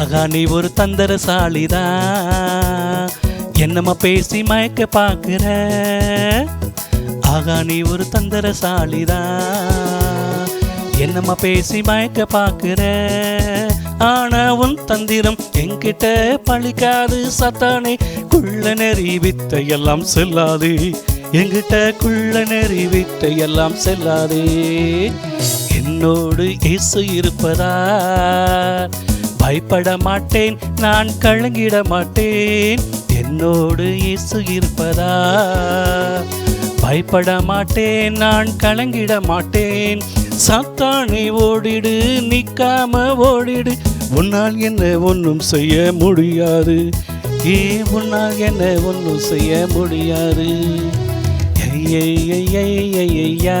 ஆகா நீ ஒரு தந்திரசாலிதா. என்னம்மா பேசி மயக்க பார்க்குற? ஆகா நீ ஒரு தந்திரசாலிதா. என்னம்மா பேசி மயக்க பார்க்குற? ஆனா உன் தந்திரம் என்கிட்ட பழிக்காது சத்தானே. குள்ள நெறி வித்தை எல்லாம் செல்லாது. என்கிட்ட குள்ள நெறி வித்தை எல்லாம் செல்லாதே. என்னோடு இயேசு இருப்பதா? பயப்பட மாட்டேன் நான் கலங்கிட மாட்டேன் என்னோடு இயேசு இருப்பதா பயப்பட மாட்டேன் நான் கலங்கிட மாட்டேன் சாத்தானை ஓடிடு நிக்காம ஓடிடு உன்னால் என்ன ஒன்றும் செய்ய முடியாது ஏ உன்னால் என்ன ஒன்றும் செய்ய முடியாது ஐயா ஐயா